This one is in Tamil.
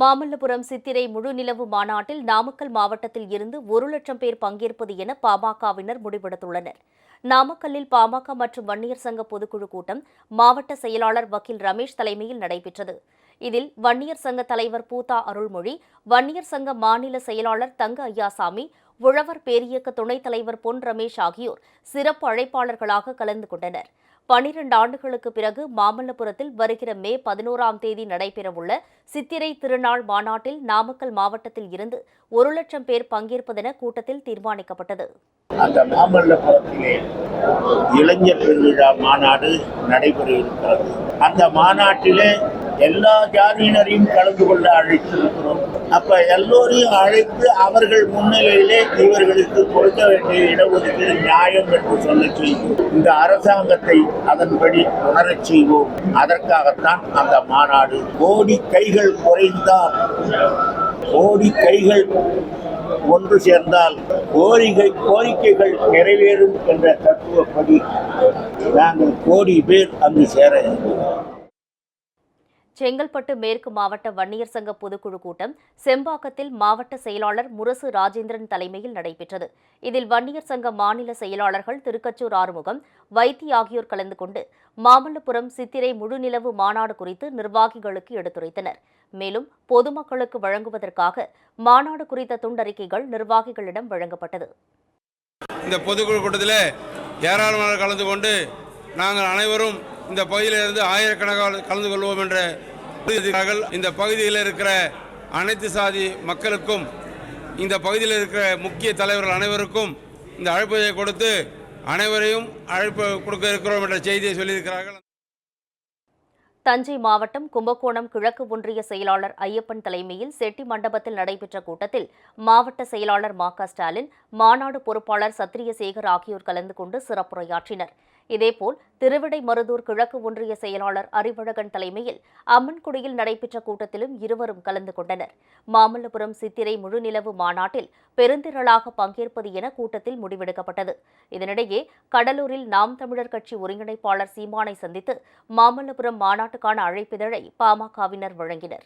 மாமல்லபுரம் சித்திரை முழுநிலவு மாநாட்டில் நாமக்கல் மாவட்டத்தில் இருந்து ஒரு லட்சம் பேர் பங்கேற்பது என பாமகவினர் முடிவெடுத்துள்ளனர். நாமக்கல்லில் பாமக மற்றும் வன்னியர் சங்க பொதுக்குழு கூட்டம் மாவட்ட செயலாளர் வக்கீல் ரமேஷ் தலைமையில் நடைபெற்றது. இதில் வன்னியர் சங்க தலைவர் பூதா அருள்மொழி வன்னியர் சங்க மாநில செயலாளர் தங்க ஐயாசாமி உழவர் பேரியக்க துணைத் தலைவர் பொன் ரமேஷ் ஆகியோர் சிறப்பு அழைப்பாளர்களாக கலந்து கொண்டனர். பனிரண்டு ஆண்டுகளுக்கு பிறகு மாமல்லபுரத்தில் வருகிற மே பதினோராம் தேதி நடைபெறவுள்ள சித்திரை திருநாள் மாநாட்டில் நாமக்கல் மாவட்டத்தில் இருந்து ஒரு லட்சம் பேர் பங்கேற்பதென கூட்டத்தில் தீர்மானிக்கப்பட்டது. அந்த மாமல்லபுரத்திலே இளைஞர் திருவிழா மாநாடு நடைபெற இருக்கிறது. அந்த மாநாட்டிலே எல்லா ஜாதியினரையும் கலந்து கொள்ள அழைத்திருக்கிறோம். அப்ப எல்லோரையும் அழைத்து அவர்கள் முன்னிலையிலே இவர்களுக்கு கொடுக்க வேண்டிய இடஒதுக்கீடு நியாயம் என்று சொல்ல செய்வோம். இந்த அரசாங்கத்தை அதன்படி உணரச் செய்வோம். அதற்காகத்தான் அந்த மாநாடு. கோடி கைகள் குறைந்தால் கோடி கைகள் ஒன்று சேர்ந்தால் கோரிக்கை கோரிக்கைகள் நிறைவேறும் என்ற தத்துவப்படி நாங்கள் கோடி பேர் அங்கு சேர இருக்கிறோம் செங்கல்பட்டு மேற்கு மாவட்ட வன்னியர் சங்க பொதுக்குழு கூட்டம் செம்பாக்கத்தில் மாவட்ட செயலாளர் முரசு ராஜேந்திரன் தலைமையில் நடைபெற்றது. இதில் வன்னியர் சங்க மாநில செயலாளர்கள் திருக்கச்சூர் ஆறுமுகம் வைத்தி ஆகியோர் கலந்து கொண்டு மாமல்லபுரம் சித்திரை முழுநிலவு மாநாடு குறித்து நிர்வாகிகளுக்கு எடுத்துரைத்தனர். மேலும் பொதுமக்களுக்கு வழங்குவதற்காக மாநாடு குறித்த துண்டறிக்கைகள் நிர்வாகிகளிடம் வழங்கப்பட்டது. இந்த பொதுக்குழு கூட்டத்தில் ஏராளமாக கலந்து கொண்டு நாங்கள் அனைவரும் இந்த பகுதியிலிருந்து ஆயிரக்கணக்கான கலந்து கொள்வோம் என்ற இந்த பகுதியில் இருக்கிற அனைத்து சாதி மக்களுக்கும் இந்த பகுதியில் இருக்கிற முக்கிய தலைவர்கள் அனைவருக்கும் இந்த அழைப்பை கொடுத்து அனைவரையும் அழைப்பு கொடுக்க இருக்கிறோம் என்ற செய்தியை சொல்லியிருக்கிறார்கள். தஞ்சை மாவட்டம் கும்பகோணம் கிழக்கு ஒன்றிய செயலாளர் ஐயப்பன் தலைமையில் செட்டி மண்டபத்தில் நடைபெற்ற கூட்டத்தில் மாவட்ட செயலாளர் மா க ஸ்டாலின் மாநாடு பொறுப்பாளர் சத்திரியசேகர் ஆகியோர் கலந்து கொண்டு சிறப்புரையாற்றினர். இதேபோல் திருவிடைமருதூர் கிழக்கு ஒன்றிய செயலாளர் அறிவழகன் தலைமையில் அம்மன்குடியில் நடைபெற்ற கூட்டத்திலும் இருவரும் கலந்து கொண்டனர். மாமல்லபுரம் சித்திரை முழுநிலவு மாநாட்டில் பெருந்திரளாக பங்கேற்பது என கூட்டத்தில் முடிவெடுக்கப்பட்டது. இதனிடையே கடலூரில் நாம் தமிழர் கட்சி ஒருங்கிணைப்பாளர் சீமானை சந்தித்து மாமல்லபுரம் மாநாட்டுக்கான அழைப்பிதழை பாமகவினர் வழங்கினர்.